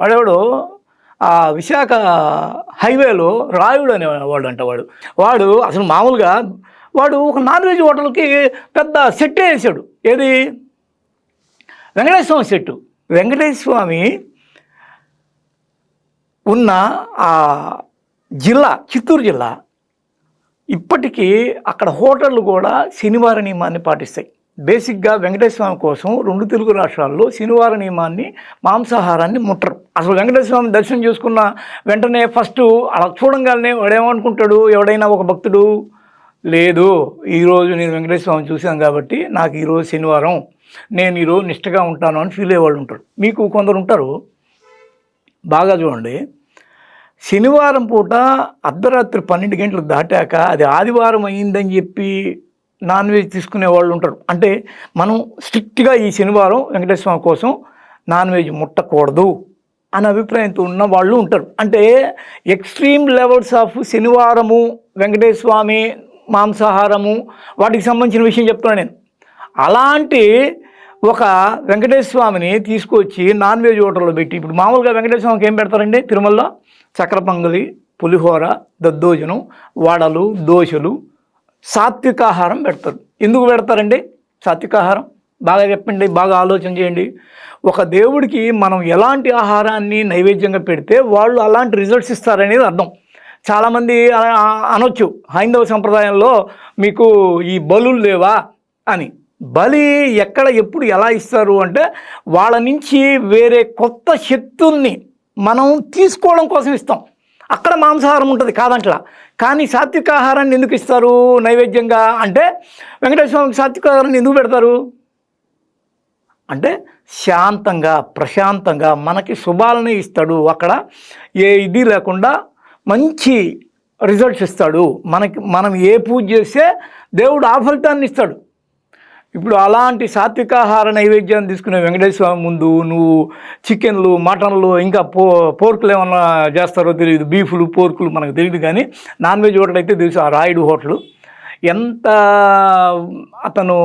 వాడెవడు? ఆ విశాఖ హైవేలో రాయుడు అనేవాడు అంట వాడు. వాడు అసలు మామూలుగా వాడు ఒక నాన్ వెజ్ హోటల్కి పెద్ద సెట్టే వేసాడు. ఏది? వెంకటేశ్వర స్వామి సెట్టు. వెంకటేశ్వర స్వామి ఉన్న ఆ జిల్లా చిత్తూరు జిల్లా ఇప్పటికీ అక్కడ హోటళ్ళు కూడా శనివార నియమాన్ని పాటిస్తాయి. బేసిక్గా వెంకటేశ్వర స్వామి కోసం రెండు తెలుగు రాష్ట్రాల్లో శనివార నియమాన్ని మాంసాహారాన్ని ముట్టరు. అసలు వెంకటేశ్వర స్వామి దర్శనం చేసుకున్న వెంటనే ఫస్ట్ అలా చూడంగానే వాడేమనుకుంటాడు? ఎవడైనా ఒక భక్తుడు? లేదు. ఈరోజు నేను వెంకటేశ్వర స్వామిని చూశాను కాబట్టి నాకు ఈరోజు శనివారం. నేను ఈరోజు నిష్టగా ఉంటాను అని ఫీల్ అయ్యేవాళ్ళు ఉంటారు. మీకు కొందరు ఉంటారు. బాగా చూడండి. శనివారం పూట అర్ధరాత్రి పన్నెండు గంటలు దాటాక అది ఆదివారం అయిందని చెప్పి నాన్ వెజ్ తీసుకునే వాళ్ళు ఉంటారు. అంటే మనం స్ట్రిక్ట్గా ఈ శనివారం వెంకటేశ్వర స్వామి కోసం నాన్ వెజ్ ముట్టకూడదు అనే అభిప్రాయంతో ఉన్న వాళ్ళు ఉంటారు. అంటే ఎక్స్ట్రీమ్ లెవెల్స్ ఆఫ్ శనివారము వెంకటేశ్వర స్వామి మాంసాహారము వాటికి సంబంధించిన విషయం చెప్తున్నాను నేను. అలాంటి ఒక వెంకటేశ్వర స్వామిని తీసుకొచ్చి నాన్ వెజ్ హోటల్లో పెట్టి ఇప్పుడు మామూలుగా వెంకటేశ్వర స్వామికి ఏం పెడతారండి? తిరుమలలో చక్ర పొంగలి పులిహోర దద్దోజనం వడలు దోశలు సాత్వికాహారం పెడతారు. ఎందుకు పెడతారండి? సాత్వికాహారం. బాగా చెప్పండి బాగా ఆలోచన చేయండి. ఒక దేవుడికి మనం ఎలాంటి ఆహారాన్ని నైవేద్యంగా పెడితే వాళ్ళు అలాంటి రిజల్ట్స్ ఇస్తారనేది అర్థం. చాలామంది అనొచ్చు హైందవ సంప్రదాయంలో మీకు ఈ బలులు లేవా అని. బలి ఎక్కడ ఎప్పుడు ఎలా ఇస్తారు అంటే వాళ్ళ నుంచి వేరే కొత్త శక్తుల్ని మనం తీసుకోవడం కోసం ఇస్తాం. అక్కడ మాంసాహారం ఉంటుంది కాదంట్లా. కానీ సాత్విక ఆహారాన్ని ఎందుకు ఇస్తారు నైవేద్యంగా? అంటే వెంకటేశ్వర స్వామికి సాత్విక ఆహారాన్ని ఎందుకు పెడతారు? అంటే శాంతంగా ప్రశాంతంగా మనకి శుభాలని ఇస్తాడు. అక్కడ ఏ ఇది లేకుండా మంచి రిజల్ట్స్ ఇస్తాడు. మనకి మనం ఏ పూజ చేస్తే దేవుడు ఆ ఫలితాన్ని ఇస్తాడు. ఇప్పుడు అలాంటి సాత్వికాహార నైవేద్యాన్ని తీసుకునే వెంకటేశ్వర స్వామి ముందు నువ్వు చికెన్లు మటన్లు ఇంకా పో పోర్కులు ఏమన్నా చేస్తారో తెలియదు బీఫ్లు పోర్కులు మనకు తెలియదు కానీ నాన్ వెజ్ హోటల్ అయితే తెలుసు ఆ రాయుడు హోటల్. ఎంత అతను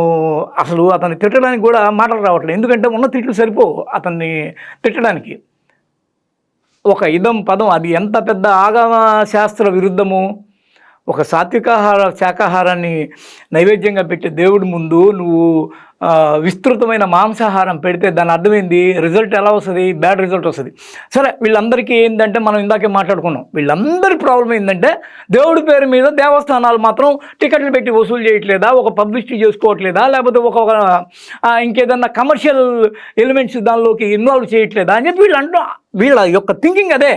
అసలు అతన్ని తిట్టడానికి కూడా మాటలు రావట్లేదు. ఎందుకంటే ఉన్న తిట్లు సరిపోవు అతన్ని తిట్టడానికి. ఒక ఇదం పదం అది ఎంత పెద్ద ఆగమ శాస్త్ర విరుద్ధము? ఒక సాత్వికాహార శాకాహారాన్ని నైవేద్యంగా పెట్టే దేవుడి ముందు నువ్వు విస్తృతమైన మాంసాహారం పెడితే దాని అర్థమైంది? రిజల్ట్ ఎలా వస్తుంది? బ్యాడ్ రిజల్ట్ వస్తుంది. సరే వీళ్ళందరికీ ఏంటంటే మనం ఇందాకే మాట్లాడుకున్నాం. వీళ్ళందరి ప్రాబ్లం ఏంటంటే దేవుడి పేరు మీద దేవస్థానాలు మాత్రం టికెట్లు పెట్టి వసూలు చేయట్లేదా? ఒక పబ్లిసిటీ చేసుకోవట్లేదా? లేకపోతే ఒక ఇంకేదన్నా కమర్షియల్ ఎలిమెంట్స్ దానిలోకి ఇన్వాల్వ్ చేయట్లేదా? అని చెప్పి వీళ్ళు అంటూ వీళ్ళ యొక్క థింకింగ్ అదే.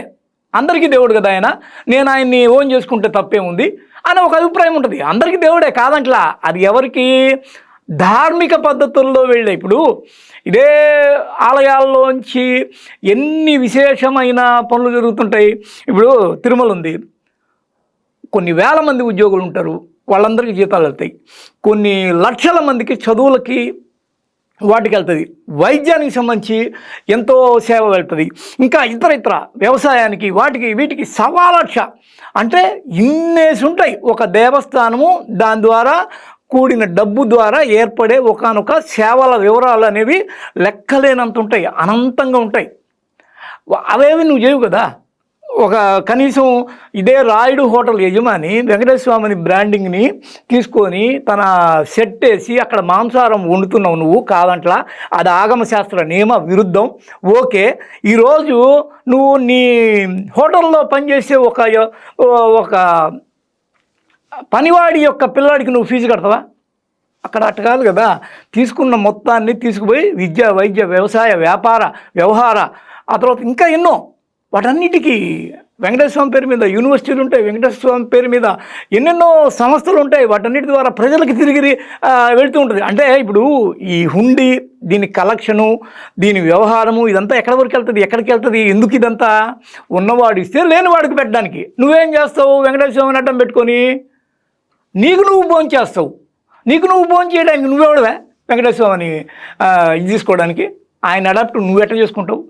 అందరికీ దేవుడు కదా ఆయన? నేను ఆయన్ని ఓన్ చేసుకుంటే తప్పేముంది? అని ఒక అభిప్రాయం ఉంటుంది. అందరికీ దేవుడే కాదంట్లా? అది ఎవరికి? ధార్మిక పద్ధతుల్లో వెళ్ళే ఇప్పుడు ఇదే ఆలయాల్లోంచి ఎన్ని విశేషమైన పనులు జరుగుతుంటాయి? ఇప్పుడు తిరుమల ఉంది. కొన్ని వేల మంది ఉద్యోగులు ఉంటారు. వాళ్ళందరికీ జీతాలు వెళ్తాయి. కొన్ని లక్షల మందికి చదువులకి వాటికి వెళ్తుంది వైద్యానికి సంబంధించి ఎంతో సేవ వెళ్తుంది. ఇంకా ఇతర ఇతర వ్యవసాయానికి వాటికి వీటికి సవా లక్ష అంటే ఇన్నేసి ఉంటాయి. ఒక దేవస్థానము దాని ద్వారా కూడిన డబ్బు ద్వారా ఏర్పడే ఒకానొక సేవల వివరాలు అనేవి లెక్కలేనంత ఉంటాయి. అనంతంగా ఉంటాయి. అవేవి నువ్వు చేయవు కదా? ఒక కనీసం ఇదే రాయుడు హోటల్ యజమాని వెంకటేశ్వర స్వామిని బ్రాండింగ్ని తీసుకొని తన సెట్ వేసి అక్కడ మాంసాహారం వండుతున్నావు నువ్వు కాదంట్లా. అది ఆగమ శాస్త్ర నియమ విరుద్ధం. ఓకే. ఈరోజు నువ్వు నీ హోటల్లో పనిచేసే ఒక ఒక పనివాడి యొక్క పిల్లాడికి నువ్వు ఫీజు కడతావా? అక్కడ అట్ట కాదు కదా. తీసుకున్న మొత్తాన్ని తీసుకుపోయి విద్య వైద్య వ్యవసాయ వ్యాపార వ్యవహార ఆ తర్వాత ఇంకా ఎన్నో వాటన్నిటికీ వెంకటేశ్వర స్వామి పేరు మీద యూనివర్సిటీలు ఉంటాయి వెంకటేశ్వర స్వామి పేరు మీద ఎన్నెన్నో సంస్థలు ఉంటాయి. వాటన్నిటి ద్వారా ప్రజలకు తిరిగి వెళుతూ ఉంటుంది. అంటే ఇప్పుడు ఈ హుండీ దీని కలెక్షను దీని వ్యవహారము ఇదంతా ఎక్కడి వరకు వెళ్తుంది ఎక్కడికి వెళ్తుంది ఎందుకు ఇదంతా? ఉన్నవాడు ఇస్తే లేనివాడికి పెట్టడానికి. నువ్వేం చేస్తావు? వెంకటేశ్వర స్వామిని అడ్డం పెట్టుకొని నీకు నువ్వు భోజనం చేస్తావు. నీకు నువ్వు భోజనం చేయడానికి నువ్వెవడవే? వెంకటేశ్వర స్వామిని ఇది తీసుకోవడానికి. ఆయన అడాప్ట్ నువ్వు ఎట్లా చేసుకుంటావు?